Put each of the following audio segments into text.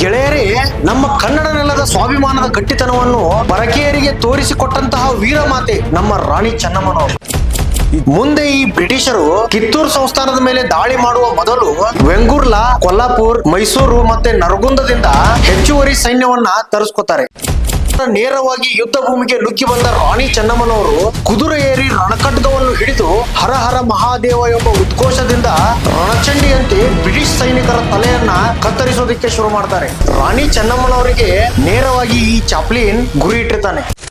ಗೆಳೆಯರೇ, ನಮ್ಮ ಕನ್ನಡ ನೆಲದ ಸ್ವಾಭಿಮಾನದ ಗಟ್ಟಿತನವನ್ನು ಪರಕೀಯರಿಗೆ ತೋರಿಸಿಕೊಟ್ಟಂತಹ ವೀರಮಾತೆ ನಮ್ಮ ರಾಣಿ ಚೆನ್ನಮ್ಮನವರು. ಮುಂದೆ ಈ ಬ್ರಿಟಿಷರು ಕಿತ್ತೂರು ಸಂಸ್ಥಾನದ ಮೇಲೆ ದಾಳಿ ಮಾಡುವ ಮೊದಲು ವೆಂಗುರ್ಲಾ, ಕೊಲ್ಲಾಪುರ್, ಮೈಸೂರು ಮತ್ತೆ ನರಗುಂದದಿಂದ ಹೆಚ್ಚುವರಿ ಸೈನ್ಯವನ್ನ ತರಿಸ್ಕೊತಾರೆ. ನೇರವಾಗಿ ಯುದ್ಧ ಭೂಮಿಗೆ ನುಗ್ಗಿ ಬಂದ ರಾಣಿ ಚೆನ್ನಮ್ಮನವರು ಕುದುರೆ ಏರಿ ರಣಕಟ್ಟವನ್ನು ಹಿಡಿದು ಹರ ಹರ ಮಹಾದೇವ ಎಂಬ ಉದ್ಘೋಷದಿಂದ ರಣಚಂಡಿಯಂತೆ ಬ್ರಿಟಿಷ್ ಸೈನಿಕರ ತಲೆಯನ್ನ ಕತ್ತರಿಸೋದಕ್ಕೆ ಶುರು ಮಾಡ್ತಾರೆ. ರಾಣಿ ಚೆನ್ನಮ್ಮನವರಿಗೆ ನೇರವಾಗಿ ಈ ಚಾಪ್ಲಿನ್ ಗುರಿ ಇಟ್ಟಿರ್ತಾನೆ.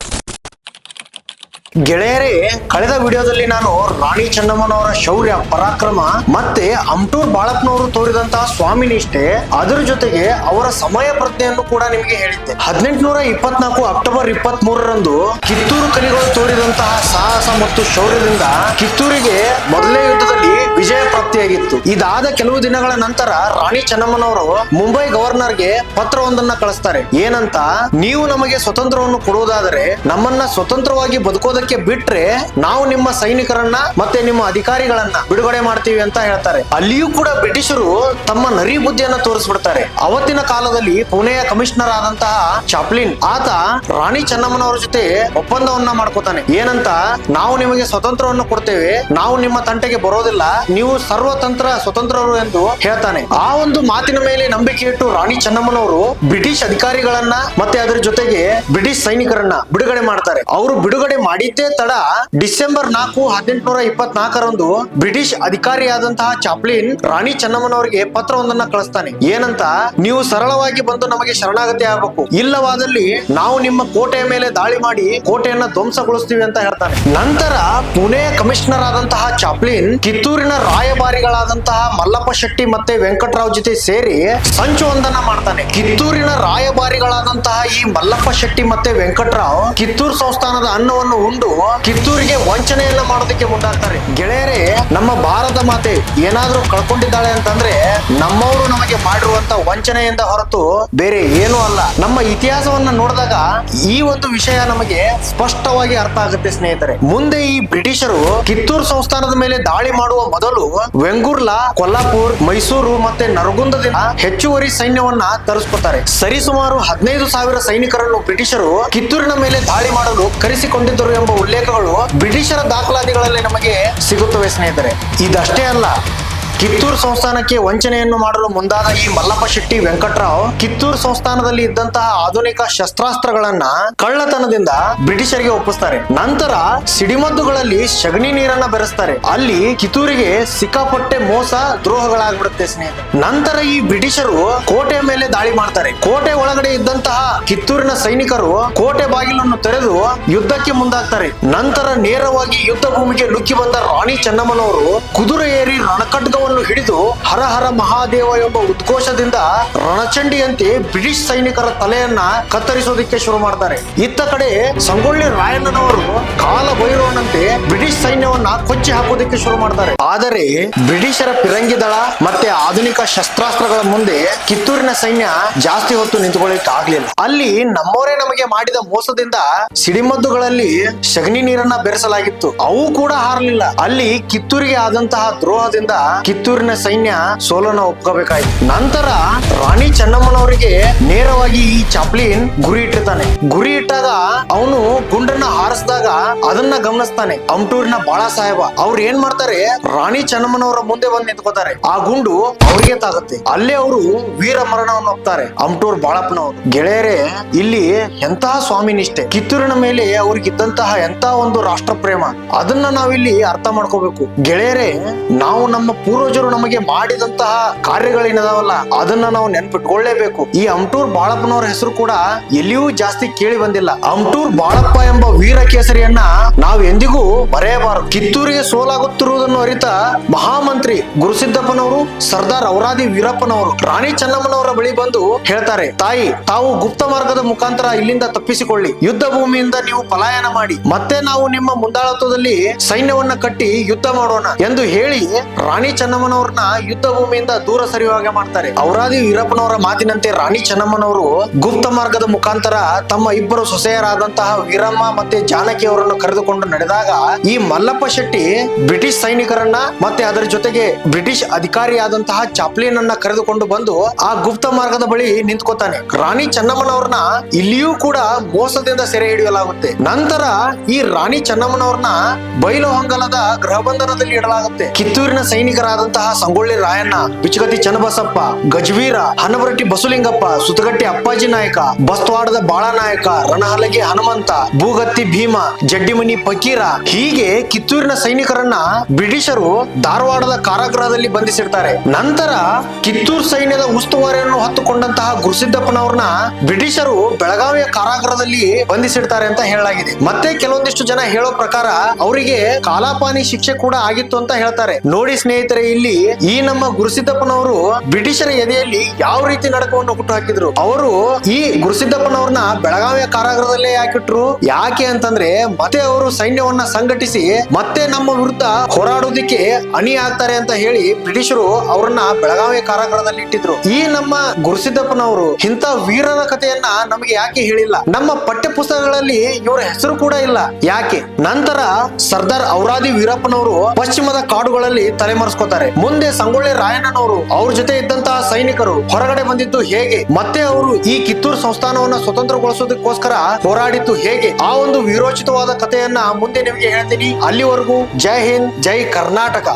ಗೆಳೆಯರೇ, ಕಳೆದ ವಿಡಿಯೋದಲ್ಲಿ ನಾನು ರಾಣಿ ಚೆನ್ನಮ್ಮನವರ ಶೌರ್ಯ, ಪರಾಕ್ರಮ ಮತ್ತೆ ಅಂಟೂರ್ ಬಾಳಪ್ಪನವರು ತೋರಿದಂತಹ ಸ್ವಾಮಿ ನಿಷ್ಠೆ, ಅದರ ಜೊತೆಗೆ ಅವರ ಸಮಯ ಪ್ರಜ್ಞೆಯನ್ನು ಕೂಡ ನಿಮಗೆ ಹೇಳಿದ್ದೆ. ಹದಿನೆಂಟುನೂರ ಇಪ್ಪತ್ನಾಲ್ಕು ಅಕ್ಟೋಬರ್ ಇಪ್ಪತ್ತ್ ಮೂರರಂದು ಕಿತ್ತೂರು ಕಲಿಗಳು ತೋರಿದಂತಹ ಸಾಹಸ ಮತ್ತು ಶೌರ್ಯದಿಂದ ಕಿತ್ತೂರಿಗೆ ಮೊದಲನೇ ಯುದ್ಧದಲ್ಲಿ ವಿಜಯ ಪ್ರಾಪ್ತಿಯಾಗಿತ್ತು. ಇದಾದ ಕೆಲವು ದಿನಗಳ ನಂತರ ರಾಣಿ ಚೆನ್ನಮ್ಮನವರು ಮುಂಬೈ ಗವರ್ನರ್ಗೆ ಪತ್ರವೊಂದನ್ನ ಕಳಿಸ್ತಾರೆ. ಏನಂತ, ನೀವು ನಮಗೆ ಸ್ವತಂತ್ರವನ್ನು ಕೊಡುವುದಾದರೆ ನಮ್ಮನ್ನ ಸ್ವತಂತ್ರವಾಗಿ ಬದುಕೋದಕ್ಕೆ ಬಿಟ್ರೆ ನಾವು ನಿಮ್ಮ ಸೈನಿಕರನ್ನ ಮತ್ತೆ ನಿಮ್ಮ ಅಧಿಕಾರಿಗಳನ್ನ ಬಿಡುಗಡೆ ಮಾಡ್ತೀವಿ ಅಂತ ಹೇಳ್ತಾರೆ. ಅಲ್ಲಿಯೂ ಕೂಡ ಬ್ರಿಟಿಷರು ತಮ್ಮ ನರಿ ಬುದ್ಧಿಯನ್ನ ತೋರಿಸ್ಬಿಡ್ತಾರೆ. ಅವತ್ತಿನ ಕಾಲದಲ್ಲಿ ಪುಣೆಯ ಕಮಿಷನರ್ ಆದಂತಹ ಚಾಪ್ಲಿನ್, ಆತ ರಾಣಿ ಚೆನ್ನಮ್ಮನವರ ಜೊತೆ ಒಪ್ಪಂದವನ್ನ ಮಾಡ್ಕೋತಾನೆ. ಏನಂತ, ನಾವು ನಿಮಗೆ ಸ್ವತಂತ್ರವನ್ನು ಕೊಡ್ತೇವೆ, ನಾವು ನಿಮ್ಮ ತಂಟೆಗೆ ಬರೋದಿಲ್ಲ, ನೀವು ಸರ್ವತಂತ್ರ ಸ್ವತಂತ್ರರು ಎಂದು ಹೇಳ್ತಾನೆ. ಆ ಒಂದು ಮಾತಿನ ಮೇಲೆ ನಂಬಿಕೆ ಇಟ್ಟು ರಾಣಿ ಚೆನ್ನಮ್ಮನವರು ಬ್ರಿಟಿಷ್ ಅಧಿಕಾರಿಗಳನ್ನ ಮತ್ತೆ ಅದರ ಜೊತೆಗೆ ಬ್ರಿಟಿಷ್ ಸೈನಿಕರನ್ನ ಬಿಡುಗಡೆ ಮಾಡ್ತಾರೆ. ಅವರು ಬಿಡುಗಡೆ ಮಾಡಿದ್ದೇ ತಡ ಡಿಸೆಂಬರ್ ನಾಲ್ಕು ಹದಿನೆಂಟುನೂರ ಇಪ್ಪತ್ನಾಲ್ಕರಂದು ಬ್ರಿಟಿಷ್ ಅಧಿಕಾರಿಯಾದಂತಹ ಚಾಪ್ಲಿನ್ ರಾಣಿ ಚೆನ್ನಮ್ಮನವರಿಗೆ ಪತ್ರವೊಂದನ್ನ ಕಳಿಸ್ತಾನೆ. ಏನಂತ? ನೀವು ಸರಳವಾಗಿ ಬಂದು ನಮಗೆ ಶರಣಾಗತಿ ಆಗಬೇಕು. ಇಲ್ಲವಾದಲ್ಲಿ ನಾವು ನಿಮ್ಮ ಕೋಟೆಯ ಮೇಲೆ ದಾಳಿ ಮಾಡಿ ಕೋಟೆಯನ್ನ ಧ್ವಂಸಗೊಳಿಸ್ತೀವಿ ಅಂತ ಹೇಳ್ತಾನೆ. ನಂತರ ಪುಣೆ ಕಮಿಷನರ್ ಆದಂತಹ ಚಾಪ್ಲಿನ್ ಕಿತ್ತೂರಿನ ರಾಯಭಾರಿಗಳಾದಂತಹ ಮಲ್ಲಪ್ಪ ಶೆಟ್ಟಿ ಮತ್ತೆ ವೆಂಕಟರಾವ್ ಜೊತೆ ಸೇರಿ ಸಂಚುವೊಂದನ್ನ ಮಾಡ್ತಾನೆ. ಕಿತ್ತೂರಿನ ರಾಯಭಾರಿಗಳಾದಂತಹ ಈ ಮಲ್ಲಪ್ಪ ಶೆಟ್ಟಿ ಮತ್ತೆ ವೆಂಕಟರಾವ್ ಕಿತ್ತೂರು ಸಂಸ್ಥಾನದ ಅನ್ನವನ್ನು ಉಂಡು ಕಿತ್ತೂರಿಗೆ ವಂಚನೆಯನ್ನ ಮಾಡೋದಕ್ಕೆ ಮುಂದಾಗ್ತಾರೆ. ಗೆಳೆಯರೇ, ನಮ್ಮ ಭಾರತ ಮಾತೆ ಏನಾದ್ರೂ ಕಳ್ಕೊಂಡಿದ್ದಾಳೆ ಅಂತಂದ್ರೆ ನಮ್ಮವರು ನಮಗೆ ಮಾಡಿರುವಂತ ವಂಚನೆಯಿಂದ ಹೊರತು ಬೇರೆ ಏನೂ ಅಲ್ಲ. ನಮ್ಮ ಇತಿಹಾಸವನ್ನ ನೋಡಿದಾಗ ಈ ಒಂದು ವಿಷಯ ನಮಗೆ ಸ್ಪಷ್ಟವಾಗಿ ಅರ್ಥ ಆಗುತ್ತೆ ಸ್ನೇಹಿತರೆ. ಮುಂದೆ ಈ ಬ್ರಿಟಿಷರು ಕಿತ್ತೂರು ಸಂಸ್ಥಾನದ ಮೇಲೆ ದಾಳಿ ಮಾಡುವ ಮೊದಲು ವೆಂಗುರ್ಲಾ, ಕೊಲ್ಲಾಪುರ್, ಮೈಸೂರು ಮತ್ತೆ ನರಗುಂದದಿಂದ ಹೆಚ್ಚುವರಿ ಸೈನ್ಯವನ್ನ ತರಿಸ್ಕೊತಾರೆ ಸರಿಸುಮಾರು ಹದಿನೈದು ಸಾವಿರ ಸೈನಿಕರನ್ನು ಬ್ರಿಟಿಷರು ಕಿತ್ತೂರಿನ ಮೇಲೆ ದಾಳಿ ಮಾಡಲು ಕರೆಸಿಕೊಂಡಿದ್ದರು ಎಂಬ ಉಲ್ಲೇಖಗಳು ಬ್ರಿಟಿಷರ ದಾಖಲಾತಿಗಳಲ್ಲಿ ನಮಗೆ ಸಿಗುತ್ತವೆ ಸ್ನೇಹಿತರೆ. ಇದಷ್ಟೇ ಅಲ್ಲ ಕಿತ್ತೂರು ಸಂಸ್ಥಾನಕ್ಕೆ ವಂಚನೆಯನ್ನು ಮಾಡಲು ಮುಂದಾದ ಈ ಮಲ್ಲಪ್ಪ ಶೆಟ್ಟಿ ವೆಂಕಟರಾವ್ ಕಿತ್ತೂರು ಸಂಸ್ಥಾನದಲ್ಲಿ ಇದ್ದಂತಹ ಆಧುನಿಕ ಶಸ್ತ್ರಾಸ್ತ್ರಗಳನ್ನ ಕಳ್ಳತನದಿಂದ ಬ್ರಿಟಿಷರಿಗೆ ಒಪ್ಪಿಸ್ತಾರೆ. ನಂತರ ಸಿಡಿಮದ್ದುಗಳಲ್ಲಿ ಸಗಣಿ ನೀರನ್ನ ಬೆರೆಸ್ತಾರೆ. ಅಲ್ಲಿ ಕಿತ್ತೂರಿಗೆ ಸಿಕ್ಕಾಪಟ್ಟೆ ಮೋಸ ದ್ರೋಹಗಳಾಗ್ಬಿಡುತ್ತೆ ಸ್ನೇಹಿತರೆ. ನಂತರ ಈ ಬ್ರಿಟಿಷರು ಕೋಟೆ ಮೇಲೆ ದಾಳಿ ಮಾಡ್ತಾರೆ. ಕೋಟೆ ಒಳಗಡೆ ಇದ್ದಂತಹ ಕಿತ್ತೂರಿನ ಸೈನಿಕರು ಕೋಟೆ ಬಾಗಿಲನ್ನು ತೆರೆದು ಯುದ್ಧಕ್ಕೆ ಮುಂದಾಗ್ತಾರೆ. ನಂತರ ನೇರವಾಗಿ ಯುದ್ಧ ಭೂಮಿಗೆ ನುಗ್ಗಿ ಬಂದ ರಾಣಿ ಚೆನ್ನಮ್ಮನವರು ಕುದುರೆ ಏರಿ ರಣಖಡ್ಗವನ್ನು ಹಿಡಿದು ಹರ ಹರ ಮಹಾದೇವ ಎಂಬ ಉದ್ಘೋಷದಿಂದ ರಣಚಂಡಿಯಂತೆ ಬ್ರಿಟಿಷ್ ಸೈನಿಕರ ತಲೆಯನ್ನ ಕತ್ತರಿಸೋದಕ್ಕೆ ಶುರು ಮಾಡ್ತಾರೆ. ಇತ್ತ ಕಡೆ ಸಂಗೊಳ್ಳಿ ರಾಯಣ್ಣನವರು ಕಾಲ ಭೈರವನಂತೆ ಬ್ರಿಟಿಷ್ ಸೈನ್ಯವನ್ನ ಕೊಚ್ಚಿ ಹಾಕೋದಕ್ಕೆ ಶುರು ಮಾಡ್ತಾರೆ. ಆದರೆ ಬ್ರಿಟಿಷರ ಪಿರಂಗಿ ದಳ ಮತ್ತೆ ಆಧುನಿಕ ಶಸ್ತ್ರಾಸ್ತ್ರಗಳ ಮುಂದೆ ಕಿತ್ತೂರಿನ ಸೈನ್ಯ ಜಾಸ್ತಿ ಹೊತ್ತು ನಿಂತುಕೊಳ್ಳಿಕ್ ಆಗ್ಲಿಲ್ಲ. ಅಲ್ಲಿ ನಮ್ಮವರೇ ನಮಗೆ ಮಾಡಿದ ಮೋಸದಿಂದ ಸಿಡಿಮದ್ದುಗಳಲ್ಲಿ ಸಗಣಿ ನೀರನ್ನ ಬೆರೆಸಲಾಗಿತ್ತು. ಅವು ಕೂಡ ಹಾರಲಿಲ್ಲ. ಅಲ್ಲಿ ಕಿತ್ತೂರಿಗೆ ಆದಂತಹ ದ್ರೋಹದಿಂದ ಕಿತ್ತೂರಿನ ಸೈನ್ಯ ಸೋಲನ್ನ ಒಪ್ಕೋಬೇಕಾಯ್ತು. ನಂತರ ರಾಣಿ ಚೆನ್ನಮ್ಮನವರಿಗೆ ನೇರವಾಗಿ ಈ ಚಾಪ್ಲಿನ್ ಗುರಿ ಇಟ್ಟಿರ್ತಾನೆ. ಗುರಿ ಇಟ್ಟಾಗ ಅವನು ಗುಂಡನ್ನ ಹಾರಿಸಿದಾಗ ಅದನ್ನ ಗಮನಿಸ್ತಾನೆ. ಅಮ್ಟೂರಿನ ಬಾಳ ಸಾಹೇಬ ಅವ್ರು ಏನ್ ಮಾಡ್ತಾರೆ? ರಾಣಿ ಚೆನ್ನಮ್ಮನವರ ಮುಂದೆ ಬಂದು ನಿಂತ್ಕೋತಾರೆ. ಆ ಗುಂಡು ಅವ್ರಿಗೆ ತಾಗುತ್ತೆ. ಅಲ್ಲೇ ಅವರು ವೀರ ಮರಣವನ್ನು ಒಪ್ತಾರೆ. ಅಮ್ಟೂರ್ ಬಾಳಪ್ಪನವರು. ಗೆಳೆಯರೇ, ಇಲ್ಲಿ ಎಂತಹ ಸ್ವಾಮಿ ನಿಷ್ಠೆ. ಕಿತ್ತೂರಿನ ಮೇಲೆ ಅವ್ರಿಗಿದ್ದಂತಹ ಎಂತಹ ಒಂದು ರಾಷ್ಟ್ರ ಪ್ರೇಮ ಅದನ್ನ ನಾವಿಲ್ಲಿ ಅರ್ಥ ಮಾಡ್ಕೋಬೇಕು. ಗೆಳೆಯರೇ, ನಾವು ನಮ್ಮ ಪೂರ್ವಜರು ನಮಗೆ ಮಾಡಿದಂತಹ ಕಾರ್ಯಗಳೇನದಾವಲ್ಲ? ಅದನ್ನ ನಾವು ನೆನ್ಪಿಟ್ಕೊಳ್ಳೇಬೇಕು ಈ ಅಂಟೂರ್ ಬಾಳಪ್ಪನವರ ಹೆಸರು ಕೂಡ ಎಲ್ಲಿಯೂ ಜಾಸ್ತಿ ಕೇಳಿ ಬಂದಿಲ್ಲ. ಅಂಟೂರ್ ಬಾಳಪ್ಪ ಎಂಬ ವೀರ ಕೇಸರಿಯನ್ನ ನಾವು ಎಂದಿಗೂ ಮರೆಯಬಾರದು. ಕಿತ್ತೂರಿಗೆ ಸೋಲಾಗುತ್ತಿರುವುದನ್ನು ಅರಿತ ಮಹಾಮಂತ್ರಿ ಗುರುಸಿದ್ದಪ್ಪನವರು, ಸರ್ದಾರ್ ಔರಾದಿ ವೀರಪ್ಪನವರು, ರಾಣಿ ಚೆನ್ನಮ್ಮನವರ ಬಳಿ ಬಂದು ಹೇಳ್ತಾರೆ, ತಾಯಿ, ತಾವು ಗುಪ್ತ ಮಾರ್ಗದ ಮುಖಾಂತರ ಇಲ್ಲಿಂದ ತಪ್ಪಿಸಿಕೊಳ್ಳಿ. ಯುದ್ಧ ಭೂಮಿಯಿಂದ ನೀವು ಪಲಾಯನ ಮಾಡಿ. ಮತ್ತೆ ನಾವು ನಿಮ್ಮ ಮುಂದಾಳತ್ವದಲ್ಲಿ ಸೈನ್ಯವನ್ನ ಕಟ್ಟಿ ಯುದ್ಧ ಮಾಡೋಣ ಎಂದು ಹೇಳಿ ರಾಣಿ ಚೆನ್ನಮ್ಮ ಚೆನ್ನಮ್ಮನವ್ರನ್ನ ಯುದ್ಧ ಭೂಮಿಯಿಂದ ದೂರ ಸರಿಯುವಾಗೆ ಮಾಡ್ತಾರೆ. ಔರಾದಿ ವೀರಪ್ಪನವರ ಮಾತಿನಂತೆ ರಾಣಿ ಚೆನ್ನಮ್ಮನವರು ಗುಪ್ತ ಮಾರ್ಗದ ಮುಖಾಂತರ ತಮ್ಮ ಇಬ್ಬರು ಸೊಸೆಯರಾದಂತಹ ವೀರಮ್ಮ ಮತ್ತೆ ಜಾನಕಿ ಅವರನ್ನು ಕರೆದುಕೊಂಡು ನಡೆದಾಗ ಈ ಮಲ್ಲಪ್ಪ ಶೆಟ್ಟಿ ಬ್ರಿಟಿಷ್ ಸೈನಿಕರನ್ನ ಮತ್ತೆ ಅದರ ಜೊತೆಗೆ ಬ್ರಿಟಿಷ್ ಅಧಿಕಾರಿಯಾದಂತಹ ಚಾಪ್ಲಿನ್ ಅನ್ನ ಕರೆದುಕೊಂಡು ಬಂದು ಆ ಗುಪ್ತ ಮಾರ್ಗದ ಬಳಿ ನಿಂತ್ಕೋತಾನೆ. ರಾಣಿ ಚೆನ್ನಮ್ಮನವ್ರನ್ನ ಇಲ್ಲಿಯೂ ಕೂಡ ಮೋಸದಿಂದ ಸೆರೆ ಹಿಡಿಯಲಾಗುತ್ತೆ. ನಂತರ ಈ ರಾಣಿ ಚೆನ್ನಮ್ಮನವ್ರನ್ನ ಬೈಲಹೊಂಗಲದ ಗೃಹಬಂಧನದಲ್ಲಿ ಇಡಲಾಗುತ್ತೆ. ಕಿತ್ತೂರಿನ ಸೈನಿಕರಾದಂತಹ ಸಂಗೊಳ್ಳಿ ರಾಯಣ್ಣ ಬಿಚ್ಚಗತಿ ಚನ್ನಬಸಪ್ಪ, ಗಜವೀರ, ಹನವರಟ್ಟಿ ಬಸುಲಿಂಗಪ್ಪ ಸುತಗಟ್ಟಿ ಅಪ್ಪಾಜಿ ನಾಯಕ ಬಸ್ತವಾಡದ ಬಾಳನಾಯಕ, ರಣಹಲಗಿ ಹನುಮಂತ, ಭೂಗತ್ತಿ ಭೀಮ, ಜಡ್ಡಿಮನಿ ಫಕೀರ, ಹೀಗೆ ಕಿತ್ತೂರಿನ ಸೈನಿಕರನ್ನ ಬ್ರಿಟಿಷರು ಧಾರವಾಡದ ಕಾರಾಗೃಹದಲ್ಲಿ ಬಂಧಿಸಿರ್ತಾರೆ. ನಂತರ ಕಿತ್ತೂರು ಸೈನ್ಯದ ಉಸ್ತುವಾರಿಯನ್ನು ಹೊತ್ತುಕೊಂಡಂತಹ ಗುರುಸಿದ್ದಪ್ಪನವ್ರನ್ನ ಬ್ರಿಟಿಷರು ಬೆಳಗಾವಿಯ ಕಾರಾಗೃಹದಲ್ಲಿ ಬಂಧಿಸಿಡ್ತಾರೆ ಅಂತ ಹೇಳಲಾಗಿದೆ. ಮತ್ತೆ ಕೆಲವೊಂದಿಷ್ಟು ಜನ ಹೇಳೋ ಪ್ರಕಾರ ಅವರಿಗೆ ಕಾಲಾಪಾನಿ ಶಿಕ್ಷೆ ಕೂಡ ಆಗಿತ್ತು ಅಂತ ಹೇಳ್ತಾರೆ. ನೋಡಿ ಸ್ನೇಹಿತರೆ ಇಲ್ಲಿ ಈ ನಮ್ಮ ಗುರುಸಿದ್ದಪ್ಪನವರು ಬ್ರಿಟಿಷರ ಎದೆಯಲ್ಲಿ ಯಾವ ರೀತಿ ನಡಕವನ್ನು ಹುಟ್ಟು ಹಾಕಿದ್ರು ಅವರು ಈ ಗುರುಸಿದ್ದಪ್ಪನವ್ರನ್ನ ಬೆಳಗಾವಿಯ ಕಾರಾಗೃಹದಲ್ಲೇ ಹಾಕಿಟ್ರು. ಯಾಕೆ ಅಂತಂದ್ರೆ ಮತ್ತೆ ಅವರು ಸೈನ್ಯವನ್ನ ಸಂಘಟಿಸಿ ಮತ್ತೆ ನಮ್ಮ ವಿರುದ್ಧ ಹೋರಾಡೋದಿಕ್ಕೆ ಅಣಿ ಆಗ್ತಾರೆ ಅಂತ ಹೇಳಿ ಬ್ರಿಟಿಷರು ಅವರನ್ನ ಬೆಳಗಾವಿಯ ಕಾರಾಗೃಹದಲ್ಲಿ ಇಟ್ಟಿದ್ರು. ಈ ನಮ್ಮ ಗುರುಸಿದ್ದಪ್ಪನವರು ಇಂಥ ವೀರನ ಕಥೆಯನ್ನ ನಮಗೆ ಯಾಕೆ ಹೇಳಿಲ್ಲ? ನಮ್ಮ ಪಠ್ಯ ಪುಸ್ತಕಗಳಲ್ಲಿ ಇವರ ಹೆಸರು ಕೂಡ ಇಲ್ಲ. ಯಾಕೆ? ನಂತರ ಸರ್ದಾರ್ ಔರಾದಿ ವೀರಪ್ಪನವರು ಪಶ್ಚಿಮದ ಕಾಡುಗಳಲ್ಲಿ ತಲೆಮರೆಸ್ಕೋತಾರೆ. ಮುಂದೆ ಸಂಗೊಳ್ಳಿ ರಾಯಣ್ಣನವರು ಅವ್ರ ಜೊತೆ ಇದ್ದಂತಹ ಸೈನಿಕರು ಹೊರಗಡೆ ಬಂದಿದ್ದು ಹೇಗೆ? ಮತ್ತೆ ಅವರು ಈ ಕಿತ್ತೂರು ಸಂಸ್ಥಾನವನ್ನ ಸ್ವತಂತ್ರಗೊಳಿಸೋದಕ್ಕೋಸ್ಕರ ಹೋರಾಡಿದ್ದು ಹೇಗೆ? ಆ ಒಂದು ವಿರೋಚಿತವಾದ ಕಥೆಯನ್ನ ಮುಂದೆ ನಿಮಗೆ ಹೇಳ್ತೀನಿ. ಅಲ್ಲಿವರೆಗೂ ಜೈ ಹಿಂದ್, ಜೈ ಕರ್ನಾಟಕ.